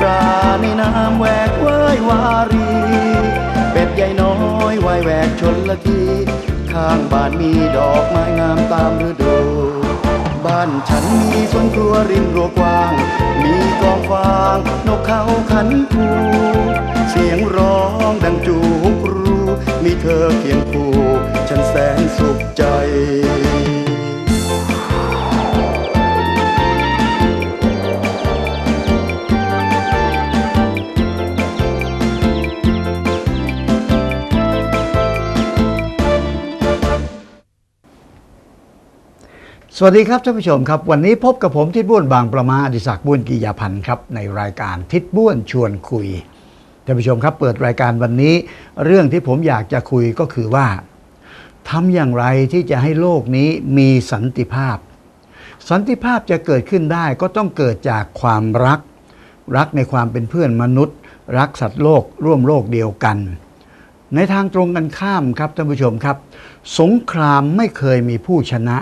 ปลาในน้ำแหวกว่าย วารี เป็ดใหญ่น้อยว่ายแหวกชนละที ข้างบ้านมีดอกไม้งามตามฤดู บ้านฉันมีสวนครัวริมรั้วกว้าง มีกองฟาง นกเขาขันคูเสียงร้องดังจูกรู มีเธอเคียงคู่ ฉันแสนสุขใจ สวัสดีครับท่านผู้ชมครับ วันนี้พบกับผมทิดบ้วนบางประมาอดิศักบ้วนกิยาพันธ์ครับในรายการทิดบ้วนชวนคุยท่านผู้ชมครับ เปิดรายการวันนี้ เรื่องที่ผมอยากจะคุยก็คือว่าทำอย่างไรที่จะให้โลกนี้มีสันติภาพ สันติภาพจะเกิดขึ้นได้ก็ต้องเกิดจากความรัก รักในความเป็นเพื่อนมนุษย์ รักสัตว์โลกร่วมโลกเดียวกัน ในทางตรงกันข้ามครับท่านผู้ชมครับ สงครามไม่เคยมีผู้ชนะ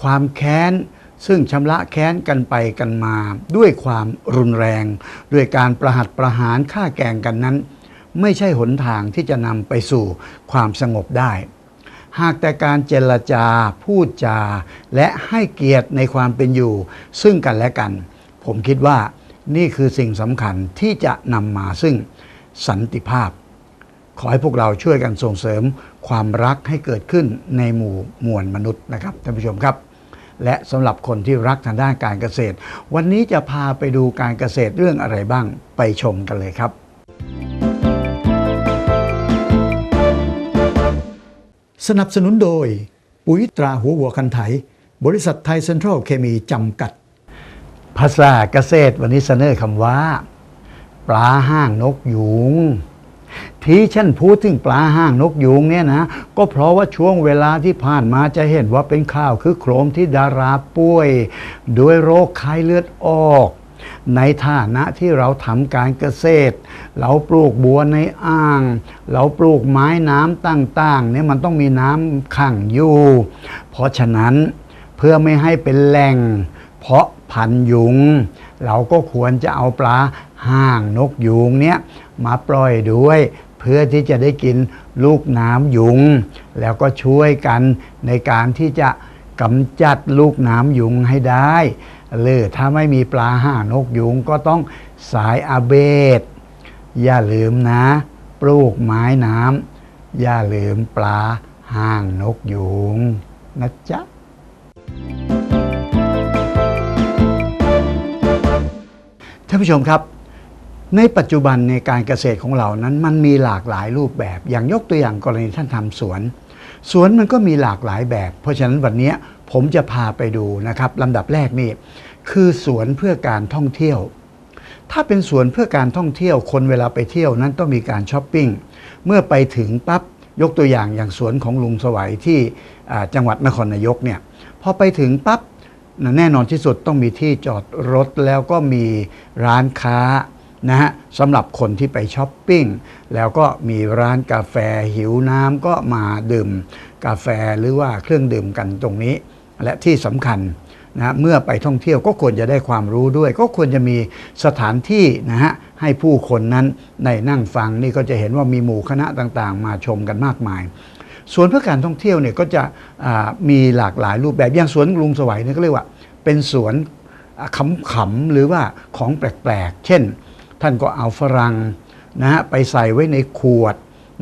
ความแค้น ซึ่งชำระแค้นกันไปกันมา ด้วยความรุนแรง ด้วยการประหัตประหารฆ่าแกงกันนั้น ไม่ใช่หนทางที่จะนำไปสู่ความสงบได้ หากแต่การเจรจา พูดจา และให้เกียรติในความเป็นอยู่ ซึ่งกันและกัน ผมคิดว่านี่คือสิ่งสำคัญที่จะนำมาซึ่งสันติภาพ ขอให้พวกเราช่วยกันส่งเสริมความรักให้เกิดขึ้นในหมู่มวลมนุษย์นะครับท่านผู้ชมครับ และสำหรับคนที่รักทางด้านการเกษตร วันนี้จะพาไปดูการเกษตรเรื่องอะไรบ้างไปชมกันเลยครับ สนับสนุนโดย ปุ๋ยตราหัววัวคันไถ บริษัทไทยเซ็นทรัลเคมีจำกัด ภาษาเกษตรวันนี้เสนอคำว่า ปลาห้างนกยูง ที่ฉันพูดถึงปลาห้างนกยูงเนี่ยนะ ก็เพราะว่าช่วงเวลาที่ผ่านมาจะเห็นว่าเป็นข่าวคือโครมที่ดาราป่วย ด้วยโรคไข้เลือดออก ในฐานะที่เราทำการเกษตร เราปลูกบัวในอ่าง เราปลูกไม้น้ำต่างๆเนี่ยมันต้องมีน้ำขังอยู่ เพราะฉะนั้นเพื่อไม่ให้เป็นแหล่ง เพราะพันยุง เราก็ควรจะเอาปลาห่างนกยุงเนี่ยมาปล่อยด้วย เพื่อที่จะได้กินลูกน้ำยุง แล้วก็ช่วยกันในการที่จะกำจัดลูกน้ำยุงให้ได้ หรือถ้าไม่มีปลาห่านกยุงก็ต้องสายอาเบดอย่าลืมนะ ปลูกไม้น้ำอย่าลืมปลาห่างนกยุงนะจ๊ะท่านผู้ชมครับ ในปัจจุบันในการเกษตรของเรานั้นมันมีหลากหลายรูปแบบ อย่างยกตัวอย่างกรณีท่านทำสวน สวนมันก็มีหลากหลายแบบ เพราะฉะนั้นวันนี้ผมจะพาไปดูนะครับลำดับแรกนี่คือสวนเพื่อการท่องเที่ยว ถ้าเป็นสวนเพื่อการท่องเที่ยวคนเวลาไปเที่ยวนั้นต้องมีการช้อปปิ้งเมื่อไปถึงปั๊บยกตัวอย่างอย่างสวนของลุงสวัยที่จังหวัดนครนายกเนี่ยพอไปถึงปั๊บแน่นอนที่สุดต้องมีที่จอดรถแล้วก็มีร้านค้า นะฮะสำหรับคนที่ไปช้อปปิ้ง แล้วก็มีร้านกาแฟหิวน้ำก็มาดื่มกาแฟหรือว่าเครื่องดื่มกันตรงนี้ และที่สำคัญนะเมื่อไปท่องเที่ยวก็ควรจะได้ความรู้ด้วย ก็ควรจะมีสถานที่นะฮะให้ผู้คนนั้นในนั่งฟังนี่ก็จะเห็นว่ามีหมู่คณะต่างๆ มาชมกันมากมายสวนเพื่อการท่องเที่ยวเนี่ยก็จะมีหลากหลายรูปแบบอย่างสวนลุงสวัยเนี่ยก็เรียกว่า เป็นสวนขำๆหรือว่าของแปลกๆ เช่น ท่านก็เอาฝรั่งนะฮะไปใส่ไว้ในขวด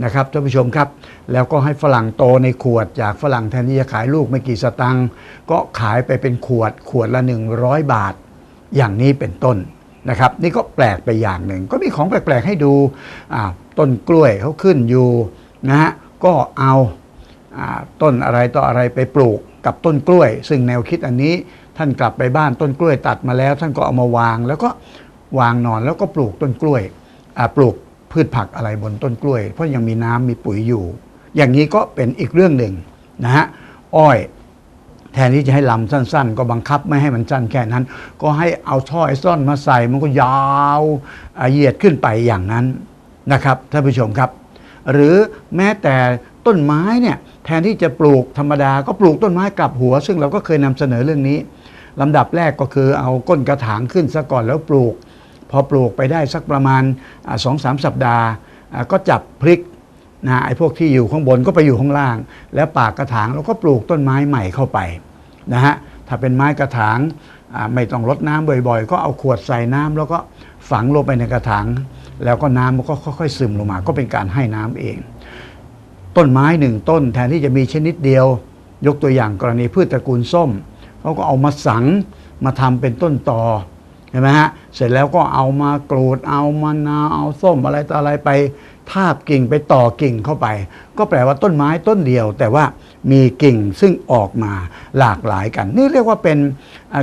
นะครับท่านผู้ชมครับ แล้วก็ให้ฝรั่งโตในขวด จากฝรั่งแทนที่จะขายลูกไม่กี่สตังค์ก็ขายไปเป็นขวดขวดละ 100 บาท อย่างนี้เป็นต้นนะครับ นี่ก็แปลกไปอย่างหนึ่ง ก็มีของแปลกๆให้ดูต้นกล้วยเขาขึ้นอยู่นะฮะก็เอาต้นอะไรต่ออะไรไปปลูกกับต้นกล้วย ซึ่งแนวคิดอันนี้ท่านกลับไปบ้านต้นกล้วยตัดมาแล้ว ท่านก็เอามาวางแล้วก็ วางนอนแล้วก็ปลูกต้นกล้วยปลูกพืชผักอะไรบนต้นกล้วย เพราะยังมีน้ำมีปุ๋ยอยู่ อย่างนี้ก็เป็นอีกเรื่องหนึ่งนะฮะอ้อยแทนที่จะให้ลำสั้น ๆ ก็บังคับไม่ให้มันสั้นแค่นั้น ก็ให้เอาท่อไอซ่อนมาใส่มันก็ยาวเหยียดขึ้นไปอย่างนั้นนะครับท่านผู้ชมครับ หรือแม้แต่ต้นไม้เนี่ยแทนที่จะปลูกธรรมดาก็ปลูกต้นไม้กลับหัว ซึ่งเราก็เคยนำเสนอเรื่องนี้ลำดับแรกก็คือเอาก้นกระถางขึ้นซะก่อนแล้วปลูก พอปลูกไปได้สักประมาณสองสามสัปดาห์ ก็จับพลิกนะไอ้พวกที่อยู่ข้างบนก็ไปอยู่ข้างล่าง แล้วปากกระถางเราก็ปลูกต้นไม้ใหม่เข้าไปนะฮะถ้าเป็นไม้กระถางไม่ต้องรดน้ำบ่อยๆ ก็เอาขวดใส่น้ำแล้วก็ฝังลงไปในกระถางแล้วก็น้ำมันก็ค่อยๆ ซึมลงมา ก็เป็นการให้น้ำเอง ต้นไม้หนึ่งต้นแทนที่จะมีชนิดเดียว ยกตัวอย่างกรณีพืชตระกูลส้มเขาก็เอามาสังมาทำเป็นต้นตอ เห็นไหมฮะ เสร็จแล้วก็เอามากรูด เอามะนาว เอาส้มอะไรต่ออะไรไป ทาบกิ่งไปต่อกิ่งเข้าไป ก็แปลว่าต้นไม้ต้นเดียว แต่ว่ามีกิ่งซึ่งออกมาหลากหลายกัน นี่เรียกว่าเป็น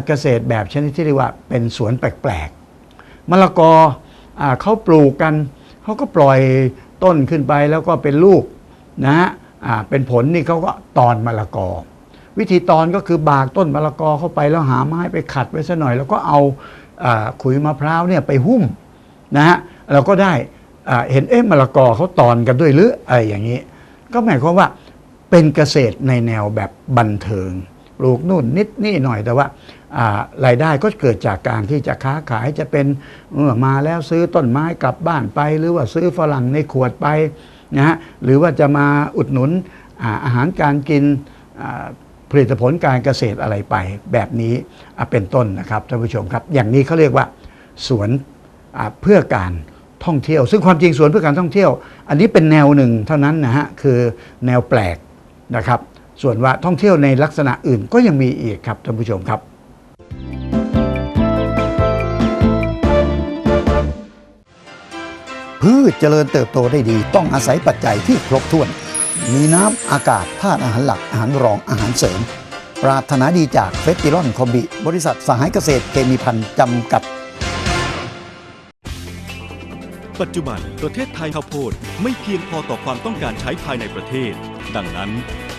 เกษตรแบบชนิดที่เรียกว่าเป็นสวนแปลกๆ มะละกออเขาปลูกกัน เขาก็ปล่อยต้นขึ้นไปแล้วก็เป็นลูกนะฮะเป็นผลนี่เขาก็ตอนมะละกอ วิธีตอนก็คือบากต้นมะละกอเข้าไปแล้วหาไม้ไปขัดไว้ซะหน่อย แล้วก็เอา ขุยมะพร้าวเนี่ยไปหุ้มนะฮะเราก็ได้เห็นเอ๊ะมะละกอเขาตอนกันด้วยหรืออะไรอย่างนี้ ก็หมายความว่าเป็นเกษตรในแนวแบบบันเทิงปลูกนู่นนิดนี่หน่อยแต่ว่ารายได้ก็เกิดจากการที่จะค้าขายจะเป็นเมื่อมาแล้วซื้อต้นไม้กลับบ้านไป หรือว่าซื้อฝรั่งในขวดไปนะฮะหรือว่าจะมาอุดหนุนอาอาหารการกิน ผลิตผลการเกษตรอะไรไป แบบนี้อะเป็นต้นนะครับท่านผู้ชมครับ อย่างนี้เขาเรียกว่าสวนเพื่อการท่องเที่ยว ซึ่งความจริงสวนเพื่อการท่องเที่ยว อันนี้เป็นแนวหนึ่งเท่านั้นนะฮะคือแนวแปลกนะครับ ส่วนว่าท่องเที่ยวในลักษณะอื่นก็ยังมีอีกครับท่านผู้ชมครับพืชเจริญเติบโตได้ดี ต้องอาศัยปัจจัยที่ครบถ้วน มีน้ำอากาศธาตุอาหารหลักอาหารรองอาหารเสริม ปรารถนาดีจากเฟสติลอนคอมบิ บริษัทสหายเกษตรเคมีพันธ์จำกัด ปัจจุบันประเทศไทยข้าวโพดไม่เพียงพอต่อความต้องการใช้ภายในประเทศ ดังนั้น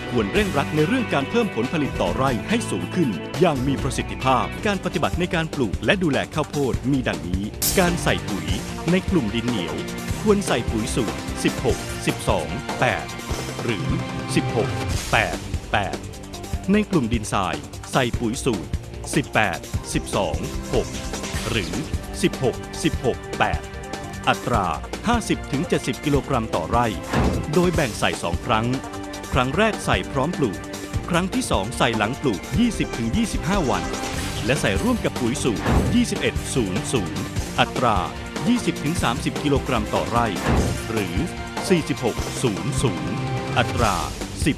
ควรเร่งรัดในเรื่องการเพิ่มผลผลิตต่อไร่ให้สูงขึ้น อย่างมีประสิทธิภาพ การปฏิบัติในการปลูกและดูแลข้าวโพดมีดังนี้ การใส่ปุ๋ยในกลุ่มดินเหนียว ควรใส่ปุ๋ยสูตร16 12 8 หรือ 16 8 8 ในกลุ่มดินทรายใส่ปุ๋ยสูตร 18 12 6 หรือ 16 16 8 อัตรา 50-70 กิโลกรัมต่อไร่ โดยแบ่งใส่ 2 ครั้ง ครั้งแรกใส่พร้อมปลูก ครั้งที่ 2 ใส่หลังปลูก 20-25 วัน และใส่ร่วมกับปุ๋ยสูตร 21-00 อัตรา 20-30 กิโลกรัมต่อไร่ หรือ 46-00 อัตรา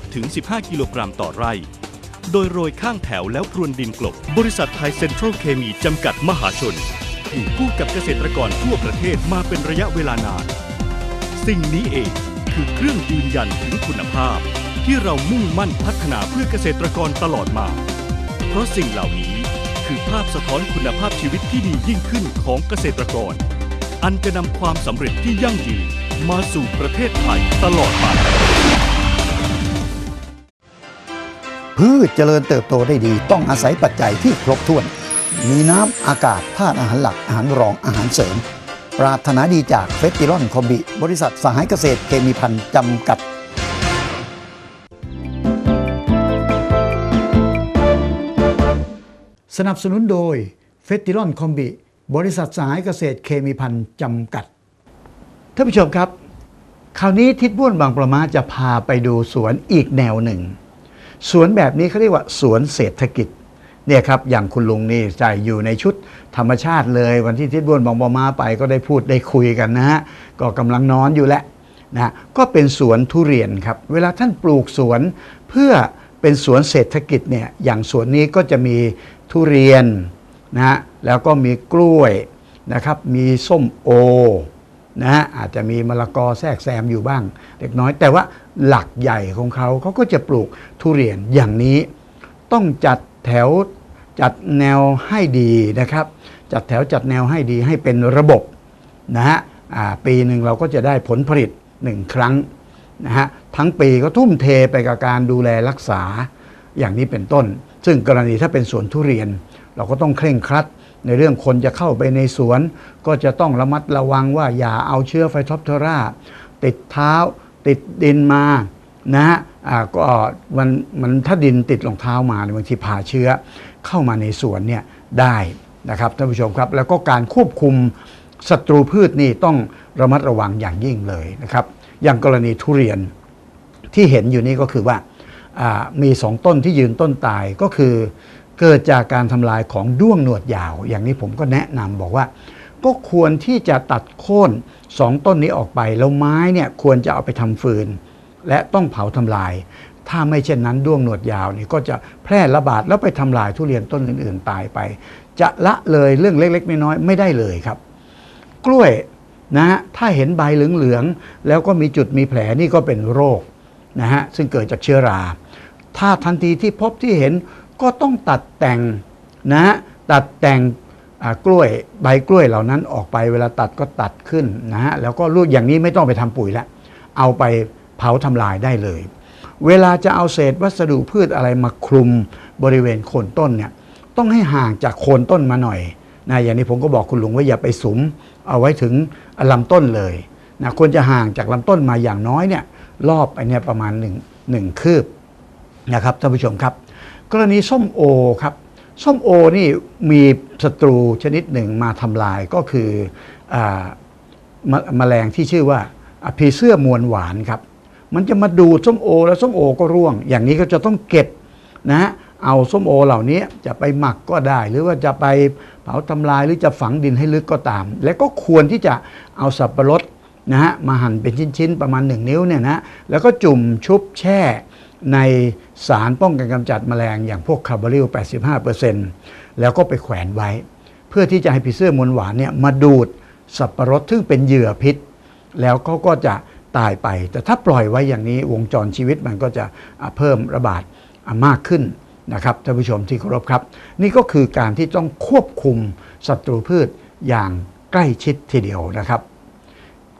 10-15 กิโลกรัมต่อไร่ โดยโรยข้างแถวแล้วพรวนดินกลบ บริษัทไทยเซ็นทรัลเคมีจำกัดมหาชนอยู่คู่กับเกษตรกรทั่วประเทศมาเป็นระยะเวลานาน สิ่งนี้เองคือเครื่องยืนยันถึงคุณภาพ ที่เรามุ่งมั่นพัฒนาเพื่อเกษตรกรตลอดมา เพราะสิ่งเหล่านี้คือภาพสะท้อนคุณภาพชีวิตที่ดียิ่งขึ้นของเกษตรกร อันจะนำความสำเร็จที่ยั่งยืนมาสู่ประเทศไทยตลอดไป พืชเจริญเติบโตได้ดี ต้องอาศัยปัจจัยที่ครบถ้วน มีน้ำอากาศธาตุอาหารหลักอาหารรองอาหารเสริม ปรารถนาดีจากเฟสติลอนคอมบิ บริษัทสหายเกษตรเคมีพันธ์จำกัดสนับสนุนโดยเฟสติลอนคอมบิ บริษัทสหายเกษตรเคมีพันธ์จำกัด ท่านผู้ชมครับ คราวนี้ทิศบ้วนบางประมาจะพาไปดูสวนอีกแนวหนึ่ง สวนแบบนี้เขาเรียกว่าสวนเศรษฐกิจเนี่ยครับอย่างคุณลุงนี่ใจอยู่ในชุดธรรมชาติเลย วันที่ทิศบ้วนบางประมาไปก็ได้พูดได้คุยกันนะฮะก็กำลังนอนอยู่แหละนะก็เป็นสวนทุเรียนครับ เวลาท่านปลูกสวนเพื่อเป็นสวนเศรษฐกิจเนี่ยอย่างสวนนี้ก็จะมีทุเรียนนะฮะแล้วก็มีกล้วยนะครับ มีส้มโอ นะฮะอาจจะมีมะละกอแทรกแซมอยู่บ้าง เล็กน้อยแต่ว่าหลักใหญ่ของเขาเขาก็จะปลูกทุเรียนอย่างนี้ต้องจัดแถวจัดแนวให้ดีนะครับ จัดแถวจัดแนวให้ดีให้เป็นระบบนะฮะปีหนึ่งเราก็จะได้ผลผลิตหนึ่งครั้งนะฮะทั้งปีก็ทุ่มเทไปกับการดูแลรักษาอย่างนี้เป็นต้น ซึ่งกรณีถ้าเป็นสวนทุเรียน เราก็ต้องเคร่งครัด ในเรื่องคนจะเข้าไปในสวน ก็จะต้องระมัดระวังว่าอย่าเอาเชื้อไฟท็อปเทอราติดเท้าติดดินมานะฮะอ่าก็มันมันถ้าดินติดรองเท้ามาเนี่ยบางทีพาเชื้อเข้ามาในสวนเนี่ยได้นะครับท่านผู้ชมครับ แล้วก็การควบคุมศัตรูพืชนี่ต้องระมัดระวังอย่างยิ่งเลยนะครับ อย่างกรณีทุเรียนที่เห็นอยู่นี่ก็คือว่าอ่ามีสองต้นที่ยืนต้นตายก็คือ เกิดจากการทำลายของด้วงหนวดยาว อย่างนี้ผมก็แนะนำบอกว่า ก็ควรที่จะตัดโค่นสองต้นนี้ออกไป แล้วไม้เนี่ยควรจะเอาไปทำฟืน และต้องเผาทำลาย ถ้าไม่เช่นนั้นด้วงหนวดยาวนี่ก็จะแพร่ระบาดแล้วไปทำลายทุเรียนต้นอื่น ๆ ตายไป จะละเลยเรื่องเล็ก ๆ น้อยๆไม่ได้เลยครับ กล้วยนะฮะถ้าเห็นใบเหลืองๆแล้วก็มีจุดมีแผลนี่ก็เป็นโรคนะฮะซึ่งเกิดจากเชื้อรา ถ้าทันทีที่พบที่เห็น ก็ต้องตัดแต่งนะฮะตัดแต่งกล้วยใบกล้วยเหล่านั้นออกไปเวลาตัดก็ตัดขึ้นนะฮะแล้วก็รูดอย่างนี้ไม่ต้องไปทำปุ๋ยละเอาไปเผาทำลายได้เลย เวลาจะเอาเศษวัสดุพืชอะไรมาคลุมบริเวณโคนต้นเนี่ยต้องให้ห่างจากโคนต้นมาหน่อยนะอย่างนี้ผมก็บอกคุณลุงว่าอย่าไปสุม เอาไว้ถึงลำต้นเลยนะควรจะห่างจากลำต้นมาอย่างน้อยเนี่ยรอบไปเนี่ยประมาณหนึ่งหนึ่งคืบนะครับท่านผู้ชมครับ กรณีส้มโอครับ ส้มโอนี่มีศัตรูชนิดหนึ่งมาทำลายก็คืออมแมลงที่ชื่อว่าผีเสื้อมวลหวานครับ มันจะมาดูดส้มโอ แล้วส้มโอก็ร่วง อย่างนี้ก็จะต้องเก็บนะฮะเอาส้มโอเหล่านี้จะไปหมักก็ได้ หรือว่าจะไปเผาทำลายหรือจะฝังดินให้ลึกก็ตาม และก็ควรที่จะเอาสับปะรดนะฮะมาหั่นเป็นชิ้นๆ ประมาณ 1 นิ้วเนี่ยนะแล้วก็จุ่มชุบแช่ใน สารป้องกันกำจัดแมลงอย่างพวกคาร์บอริล85%แล้วก็ไปแขวนไว้ เพื่อที่จะให้ผีเสื้อมวลหวานเนี่ยมาดูดสับปะรดซึ่งเป็นเหยื่อพิษ แล้วเขาก็จะตายไป แต่ถ้าปล่อยไว้อย่างนี้วงจรชีวิตมันก็จะเพิ่มระบาดมากขึ้นนะครับท่านผู้ชมที่เคารพครับ นี่ก็คือการที่ต้องควบคุมศัตรูพืชอย่างใกล้ชิดทีเดียวนะครับ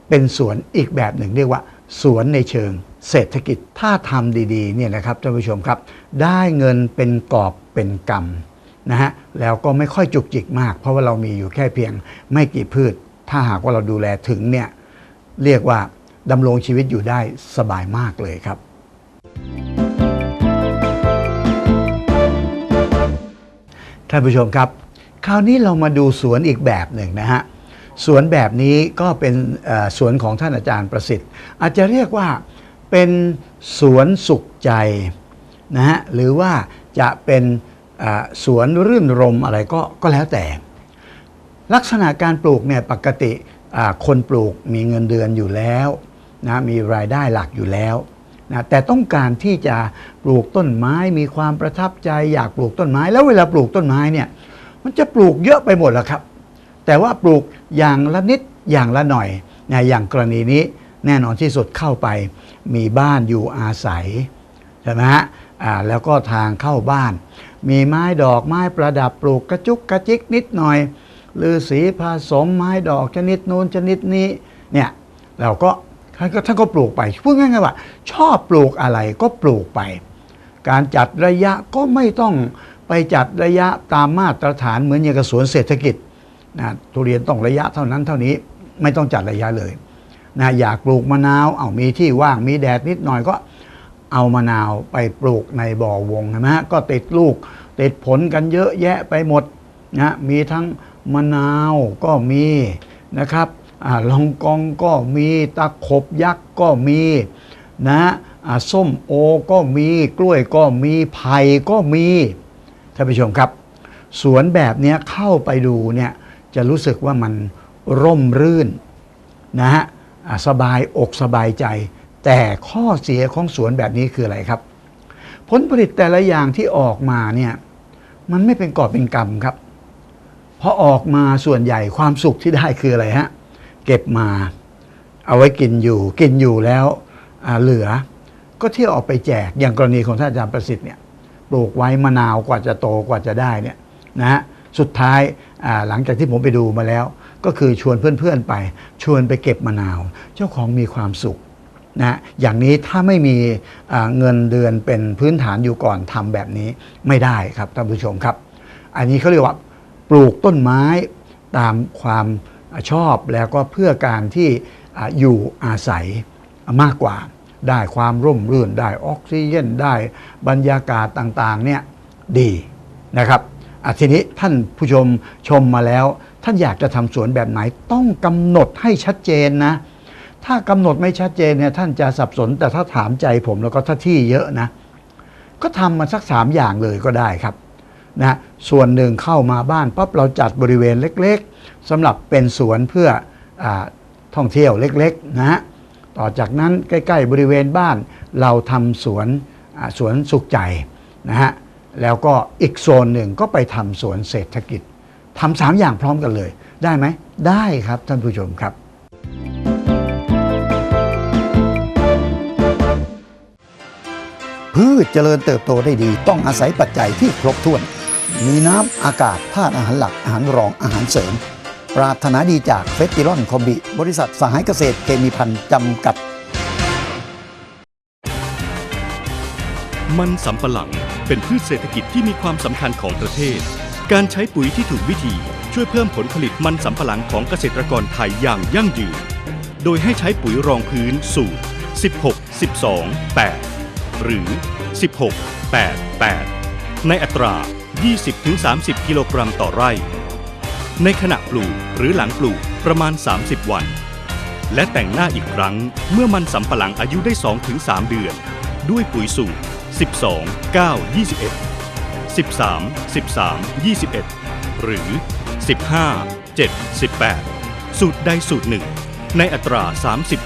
เป็นสวนอีกแบบหนึ่งเรียกว่า สวนในเชิง เศรษฐกิจถ้าทำดีๆเนี่ยนะครับท่านผู้ชมครับ ได้เงินเป็นกอบเป็นกำนะฮะแล้วก็ไม่ค่อยจุกจิกมาก เพราะว่าเรามีอยู่แค่เพียงไม่กี่พืช ถ้าหากว่าเราดูแลถึงเนี่ยเรียกว่าดำรงชีวิตอยู่ได้สบายมากเลยครับท่านผู้ชมครับ คราวนี้เรามาดูสวนอีกแบบหนึ่งนะฮะสวนแบบนี้ก็เป็นสวนของท่านอาจารย์ประสิทธิ์ อาจจะเรียกว่า เป็นสวนสุขใจนะฮะหรือว่าจะเป็นสวนรื่นรมอะไรก็ก็แล้วแต่ ลักษณะการปลูกเนี่ยปกติคนปลูกมีเงินเดือนอยู่แล้วนะมีรายได้หลักอยู่แล้วนะแต่ต้องการที่จะปลูกต้นไม้มีความประทับใจอยากปลูกต้นไม้ แล้วเวลาปลูกต้นไม้เนี่ยมันจะปลูกเยอะไปหมดแล้วครับ แต่ว่าปลูกอย่างละนิดอย่างละหน่อยนะอย่างกรณีนี้ แน่นอนที่สุดเข้าไปมีบ้านอยู่อาศัยใช่ไหมฮะอ่าแล้วก็ทางเข้าบ้าน มีไม้ดอกไม้ประดับปลูกกระจุกกระจิกนิดหน่อยหรือสีผสมไม้ดอกชนิดนู้นชนิดนี้เนี่ยเราก็ท่านก็ท่านก็ปลูกไปพูดง่ายๆว่า ชอบปลูกอะไรก็ปลูกไป การจัดระยะก็ไม่ต้องไปจัดระยะตามมาตรฐานเหมือนอย่างกับสวนเศรษฐกิจนะทุเรียนต้องระยะเท่านั้นเท่านี้ไม่ต้องจัดระยะเลย นะอยากปลูกมะนาวเอามีที่ว่างมีแดดนิดหน่อยก็เอามะนาวไปปลูกในบ่อวงนะฮะก็ติดลูก ติดผลกันเยอะแยะไปหมดนะมีทั้งมะนาวก็มีนะครับอลองกองก็มีตะขบยักษ์ก็มีนะส้มโอก็มีกล้วยก็มีไผ่ก็มีท่านผู้ชมครับ สวนแบบนี้เข้าไปดูเนี่ยจะรู้สึกว่ามันร่มรื่นนะฮะ สบายอกสบายใจ แต่ข้อเสียของสวนแบบนี้คืออะไรครับ ผลผลิตแต่ละอย่างที่ออกมาเนี่ยมันไม่เป็นกอบเป็นกำครับพอออกมาส่วนใหญ่ความสุขที่ได้คืออะไรฮะเก็บมา เอาไว้กินอยู่กินอยู่แล้วเหลือ ก็เที่ยวออกไปแจกอย่างกรณีของท่านอาจารย์ประสิทธิ์เนี่ยปลูกไว้มะนาวกว่าจะโตกว่าจะได้เนี่ยนะฮะสุดท้ายหลังจากที่ผมไปดูมาแล้ว ก็คือชวนเพื่อนๆไป ชวนไปเก็บมะนาว เจ้าของมีความสุขนะอย่างนี้ถ้าไม่มีเงินเดือนเป็นพื้นฐานอยู่ก่อนทำแบบนี้ไม่ได้ครับท่านผู้ชมครับ อันนี้เขาเรียกว่าปลูกต้นไม้ตามความชอบแล้วก็เพื่อการที่อยู่อาศัยมากกว่า ได้ความร่มรื่น ได้ออกซิเจนได้บรรยากาศต่างๆเนี่ยดีนะครับทีนี้ท่านผู้ชมชมมาแล้ว ท่านอยากจะทำสวนแบบไหนต้องกำหนดให้ชัดเจนนะ ถ้ากำหนดไม่ชัดเจนเนี่ยท่านจะสับสนแต่ถ้าถามใจผมแล้วก็ถ้าที่เยอะนะ ก็ทำมาสักสามอย่างเลยก็ได้ครับนะส่วนหนึ่งเข้ามาบ้านปั๊บเราจัดบริเวณเล็ก ๆสำหรับเป็นสวนเพื่ออท่องเที่ยวเล็กๆนะฮะต่อจากนั้นใกล้ๆบริเวณบ้านเราทำสวนสวนสุขใจนะฮะแล้วก็อีกโซนหนึ่งก็ไปทำสวนเศรษฐกิจ ทำสามอย่างพร้อมกันเลย ได้ไหมได้ครับท่านผู้ชมครับ พืชเจริญเติบโตได้ดีต้องอาศัยปัจจัยที่ครบถ้วน มีน้ำอากาศธาตุอาหารหลักอาหารรองอาหารเสริม ปรารถนาดีจากเฟสติลอนคอมบิ บริษัทสหายเกษตรเคมีพันธ์จำกัด มันสำปะหลังเป็นพืชเศรษฐกิจที่มีความสำคัญของประเทศ การใช้ปุ๋ยที่ถูกวิธีช่วยเพิ่มผลผลิตมันสำปะหลังของเกษตรกรไทยอย่างยั่งยืน โดยให้ใช้ปุ๋ยรองพื้นสูตร 16 12 8 หรือ 16 8 8 ในอัตรา 20-30 กิโลกรัมต่อไร่ ในขณะปลูกหรือหลังปลูกประมาณ 30 วัน และแต่งหน้าอีกครั้งเมื่อมันสำปะหลังอายุได้ 2-3 เดือน ด้วยปุ๋ยสูตร 12 9 21 13 13 21 หรือ 15 7 18 สูตรใดสูตรหนึ่ง ในอัตรา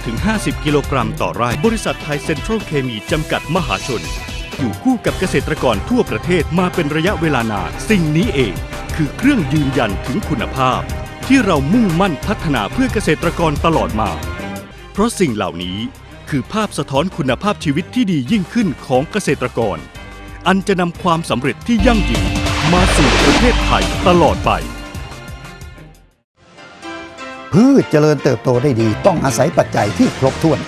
30-50 กิโลกรัมต่อไร่ บริษัทไทยเซ็นทรัลเคมีจำกัดมหาชน อยู่คู่กับเกษตรกรทั่วประเทศมาเป็นระยะเวลานานสิ่งนี้เอง คือเครื่องยืนยันถึงคุณภาพ ที่เรามุ่งมั่นพัฒนาเพื่อเกษตรกรตลอดมา เพราะสิ่งเหล่านี้คือภาพสะท้อนคุณภาพชีวิตที่ดียิ่งขึ้นของเกษตรกร อันจะนำความสำเร็จที่ยั่งยืนมาสู่ประเทศไทยตลอดไป พืชเจริญเติบโตได้ดี ต้องอาศัยปัจจัยที่ครบถ้วน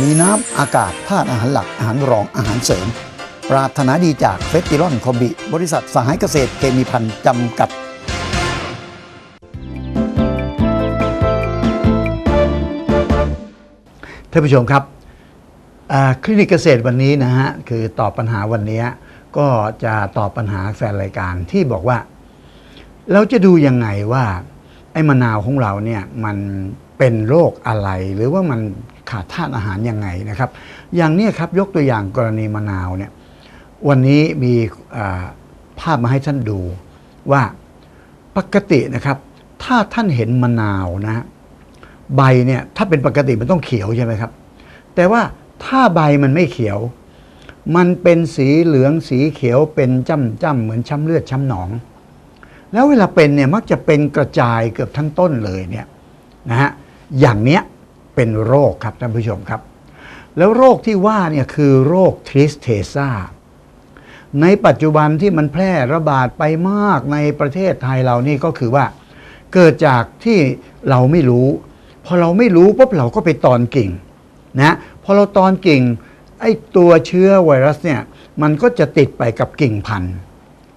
มีน้ำอากาศธาตุอาหารหลักอาหารรองอาหารเสริม ปรารถนาดีจากเฟสติลอนคอมบิ บริษัทสหายเกษตรเคมีพันธ์จำกัดท่านผู้ชมครับอ่า คลินิกเกษตรวันนี้นะฮะคือตอบปัญหาวันนี้ก็จะตอบปัญหาแฟนรายการที่บอกว่า เราจะดูยังไงว่า ไอ้มะนาวของเราเนี่ยมันเป็นโรคอะไรหรือว่ามันขาดธาตุอาหารยังไงนะครับ อย่างนี้ครับยกตัวอย่างกรณีมะนาวเนี่ยวันนี้มีภาพมาให้ท่านดูว่าปกตินะครับ ถ้าท่านเห็นมะนาวนะฮะใบเนี่ยถ้าเป็นปกติมันต้องเขียวใช่ไหมครับ แต่ว่า ถ้าใบมันไม่เขียว มันเป็นสีเหลืองสีเขียวเป็นจ้ำจ้ำๆเหมือนช้ำเลือดช้ำหนอง แล้วเวลาเป็นเนี่ยมักจะเป็นกระจายเกือบทั้งต้นเลยเนี่ยนะฮะอย่างเนี้ยเป็นโรคครับท่านผู้ชมครับ แล้วโรคที่ว่าเนี่ยคือโรคทริสเทซาในปัจจุบันที่มันแพร่ระบาดไปมากในประเทศไทยเรานี่ก็คือว่า เกิดจากที่เราไม่รู้ พอเราไม่รู้ปุ๊บเราก็ไปตอนกิ่งนะ อเราตอนกิ่งไอ้ตัวเชื้อไวรัสเนี่ยมันก็จะติดไปกับกิ่งพันธุ์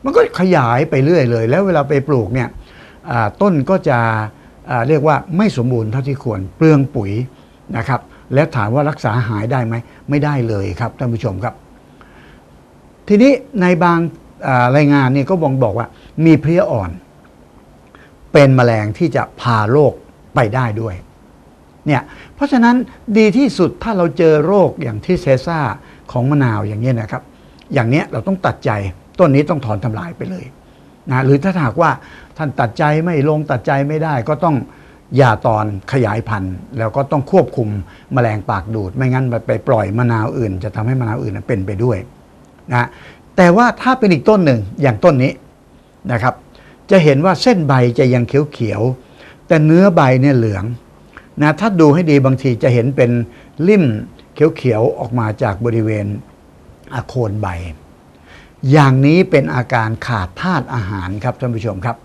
มันก็ขยายไปเรื่อยเลย แล้วเวลาไปปลูกเนี่ยต้นก็จะเรียกว่าไม่สมบูรณ์เท่าที่ควรเปลืองปุ๋ยนะครับ และถามว่ารักษาหายได้ไหมไม่ได้เลยครับท่านผู้ชมครับ ทีนี้ในบางรายงานเนี่ยก็บอกบอกว่ามีเพลี้ยอ่อน เป็นแมลงที่จะพาโรคไปได้ด้วย เนี่ยเพราะฉะนั้นดีที่สุดถ้าเราเจอโรคอย่างที่เซซ่าของมะนาวอย่างนี้นะครับ อย่างเนี้ยเราต้องตัดใจต้นนี้ต้องถอนทำลายไปเลยนะหรือถ้าหากว่าท่านตัดใจไม่ลงตัดใจไม่ได้ก็ต้องอย่าตอนขยายพันธุ์ แล้วก็ต้องควบคุมแมลงปากดูด ไม่งั้นไปปล่อยมะนาวอื่น จะทำให้มะนาวอื่นเป็นไปด้วยนะแต่ว่าถ้าเป็นอีกต้นหนึ่งอย่างต้นนี้นะครับ จะเห็นว่าเส้นใบจะยังเขียวๆแต่เนื้อใบเนี่ยเหลือง นะถ้าดูให้ดีบางทีจะเห็นเป็นลิ่มเขียวๆออกมาจากบริเวณอาโคนใบ อย่างนี้เป็นอาการขาดธาตุอาหารครับท่านผู้ชมครับ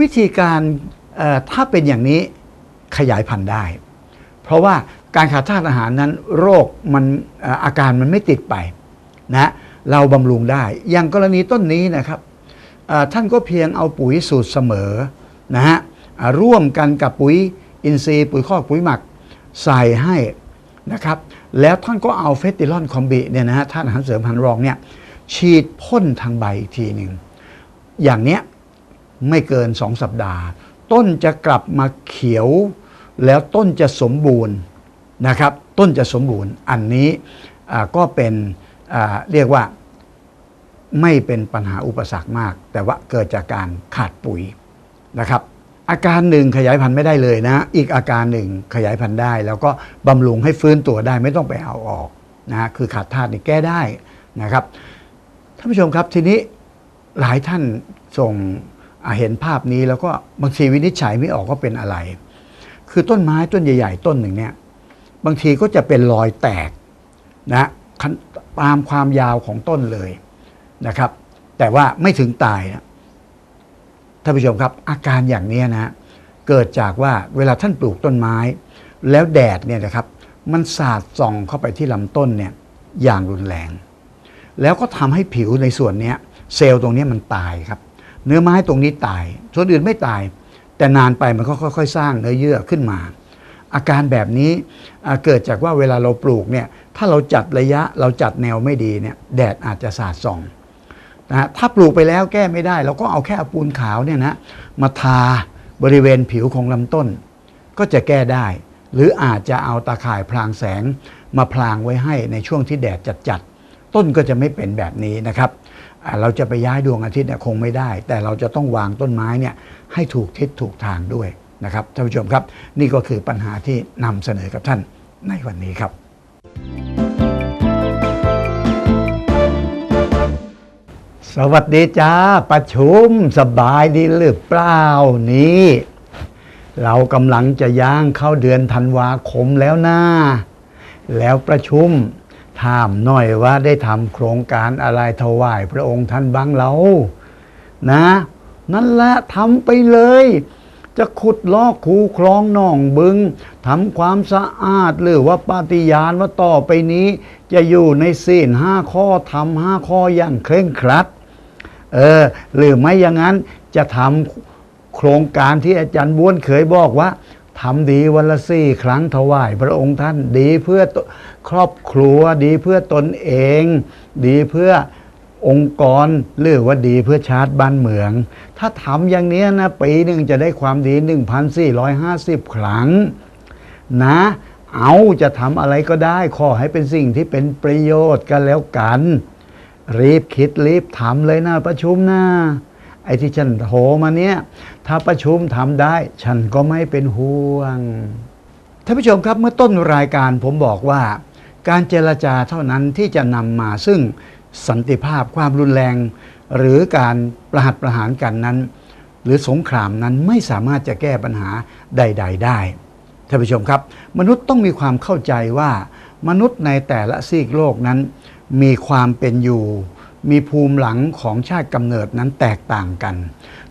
วิธีการถ้าเป็นอย่างนี้ขยายพันธุ์ได้ เพราะว่าการขาดธาตุอาหารนั้นโรคมันอาการมันไม่ติดไปนะเราบำรุงได้ อย่างกรณีต้นนี้นะครับท่านก็เพียงเอาปุ๋ยสูตรเสมอนะฮะร่วมกันกับปุ๋ย อินทรีย์ปุ๋ยคอกปุ๋ยหมักใส่ให้นะครับ แล้วท่านก็เอาเฟสติลอนคอมบิเนี่ยนะฮะธาตุอาหารเสริมพันรองเนี่ยฉีดพ่นทางใบอีกทีหนึ่งอย่างเนี้ยไม่เกินสองสัปดาห์ ต้นจะกลับมาเขียว แล้วต้นจะสมบูรณ์นะครับ ต้นจะสมบูรณ์อันนี้ก็เป็นเรียกว่าไม่เป็นปัญหาอุปสรรคมาก แต่ว่าเกิดจากการขาดปุ๋ยนะครับ อาการหนึ่งขยายพันธุ์ไม่ได้เลยนะ อีกอาการหนึ่งขยายพันธุ์ได้ แล้วก็บำรุงให้ฟื้นตัวได้ไม่ต้องไปเอาออกนะคือขาดธาตุนี่แก้ได้นะครับท่านผู้ชมครับทีนี้หลายท่านส่งเห็นภาพนี้แล้วก็บางทีวินิจฉัยไม่ออกว่าเป็นอะไร คือต้นไม้ต้นใหญ่ ๆ ต้นหนึ่งเนี่ยบางทีก็จะเป็นรอยแตกนะตามความยาวของต้นเลยนะครับ แต่ว่าไม่ถึงตายนะ ท่านผู้ชมครับ อาการอย่างนี้นะเกิดจากว่าเวลาท่านปลูกต้นไม้ แล้วแดดเนี่ยนะครับมันสาดส่องเข้าไปที่ลำต้นเนี่ยอย่างรุนแรง แล้วก็ทำให้ผิวในส่วนนี้เซลล์ตรงนี้มันตายครับ เนื้อไม้ตรงนี้ตาย ส่วนอื่นไม่ตาย แต่นานไปมันก็ค่อย ๆ สร้างเนื้อเยื่อขึ้นมา อาการแบบนี้เกิดจากว่าเวลาเราปลูกเนี่ยถ้าเราจัดระยะเราจัดแนวไม่ดีเนี่ยแดดอาจจะสาดส่อง นะฮะถ้าปลูกไปแล้วแก้ไม่ได้ เราก็เอาแค่อปูนขาวเนี่ยนะมาทาบริเวณผิวของลำต้น ก็จะแก้ได้ หรืออาจจะเอาตาข่ายพรางแสงมาพรางไว้ให้ในช่วงที่แดดจัดๆต้นก็จะไม่เป็นแบบนี้นะครับเราจะไปย้ายดวงอาทิตย์เนี่ยคงไม่ได้ แต่เราจะต้องวางต้นไม้เนี่ยให้ถูกทิศถูกทางด้วยนะครับท่านผู้ชมครับ นี่ก็คือปัญหาที่นำเสนอกับท่านในวันนี้ครับ สวัสดีจ้าประชุมสบายดีหรือเปล่านี่เรากำลังจะย่างเข้าเดือนธันวาคมแล้วนะแล้วประชุมถามหน่อยว่าได้ทำโครงการอะไรถวายพระองค์ท่านบ้างเรานะ นั่นแหละทำไปเลย จะขุดลอกคูคลองหนองบึงทำความสะอาดหรือว่าปฏิญาณว่าต่อไปนี้ จะอยู่ในศีลห้าข้อทำห้าข้ออย่างเคร่งครัด เออ หรือไม่อย่างนั้นจะทำโครงการที่อาจารย์บ้วนเคยบอกว่าทำดีวันละสี่ครั้งถวายพระองค์ท่านดีเพื่อครอบครัวดีเพื่อตนเอง ดีเพื่อองค์กรหรือว่าดีเพื่อชาติบ้านเมือง ถ้าทำอย่างนี้นะปีหนึ่งจะได้ความดี 1,450 ครั้ง นะ เอาจะทำอะไรก็ได้ ขอให้เป็นสิ่งที่เป็นประโยชน์กันแล้วกัน รีบคิดรีบทำเลยนะประชุมนะไอ้ที่ฉันโทรมาเนี่ยถ้าประชุมทำได้ ฉันก็ไม่เป็นห่วงท่านผู้ชมครับเมื่อต้นรายการผมบอกว่า การเจรจาเท่านั้นที่จะนำมาซึ่งสันติภาพความรุนแรง หรือการประหัตประหารกันนั้น หรือสงครามนั้นไม่สามารถจะแก้ปัญหาใด ๆ ได้ท่านผู้ชมครับ มนุษย์ต้องมีความเข้าใจว่า มนุษย์ในแต่ละซีกโลกนั้น มีความเป็นอยู่ มีภูมิหลังของชาติกำเนิดนั้นแตกต่างกัน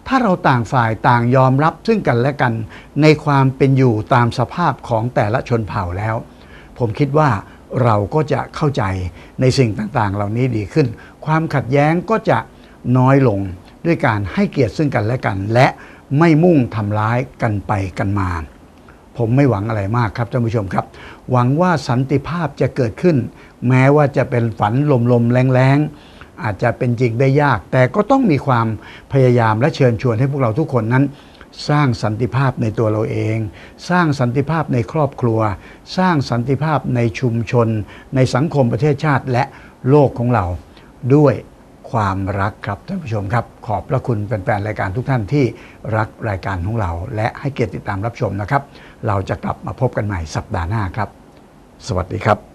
ถ้าเราต่างฝ่ายต่างยอมรับซึ่งกันและกัน ในความเป็นอยู่ตามสภาพของแต่ละชนเผ่าแล้ว ผมคิดว่าเราก็จะเข้าใจในสิ่งต่างๆ เหล่านี้ดีขึ้น ความขัดแย้งก็จะน้อยลงด้วยการให้เกียรติซึ่งกันและกัน และไม่มุ่งทำร้ายกันไปกันมา ผมไม่หวังอะไรมากครับท่านผู้ชมครับ หวังว่าสันติภาพจะเกิดขึ้น แม้ว่าจะเป็นฝันลมๆแรงๆ อาจจะเป็นจริงได้ยาก แต่ก็ต้องมีความพยายามและเชิญชวนให้พวกเราทุกคนนั้น สร้างสันติภาพในตัวเราเอง สร้างสันติภาพในครอบครัว สร้างสันติภาพในชุมชน ในสังคมประเทศชาติและโลกของเรา ด้วยความรักครับท่านผู้ชมครับ ขอบพระคุณแฟนๆรายการทุกท่านที่รักรายการของเรา และให้เกียรติติดตามรับชมนะครับ เราจะกลับมาพบกันใหม่สัปดาห์หน้าครับ สวัสดีครับ